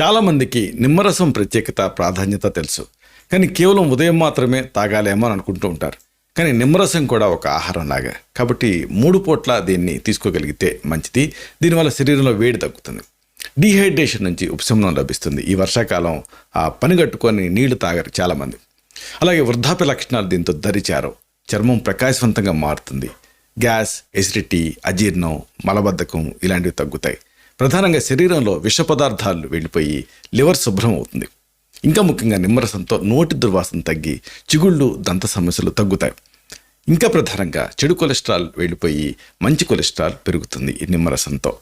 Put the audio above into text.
చాలామందికి నిమ్మరసం ప్రత్యేకత ప్రాధాన్యత తెలుసు. కానీ కేవలం ఉదయం మాత్రమే తాగాలేమో అని అనుకుంటూ ఉంటారు. కానీ నిమ్మరసం కూడా ఒక ఆహారం లాగా కాబట్టి మూడు పూట్ల దీన్ని తీసుకోగలిగితే మంచిది. దీనివల్ల శరీరంలో వేడి తగ్గుతుంది. డీహైడ్రేషన్ నుంచి ఉపశమనం లభిస్తుంది. ఈ వర్షాకాలం ఆ పనిగట్టుకొని నీళ్ళు తాగరు చాలామంది. అలాగే వృద్ధాప్య లక్షణాలు దీంతో దరిచారు. చర్మం ప్రకాశవంతంగా మారుతుంది. గ్యాస్ ఎసిడిటీ అజీర్ణం మలబద్ధకం ఇలాంటివి తగ్గుతాయి. ప్రధానంగా శరీరంలో విష పదార్థాలు వెళ్ళిపోయి లివర్ శుభ్రం అవుతుంది. ఇంకా ముఖ్యంగా నిమ్మరసంతో నోటి దుర్వాసన తగ్గి చిగుళ్ళు దంత సమస్యలు తగ్గుతాయి. ఇంకా ప్రధానంగా చెడు కొలెస్ట్రాల్ వెళ్ళిపోయి మంచి కొలెస్ట్రాల్ పెరుగుతుంది ఈ నిమ్మరసంతో.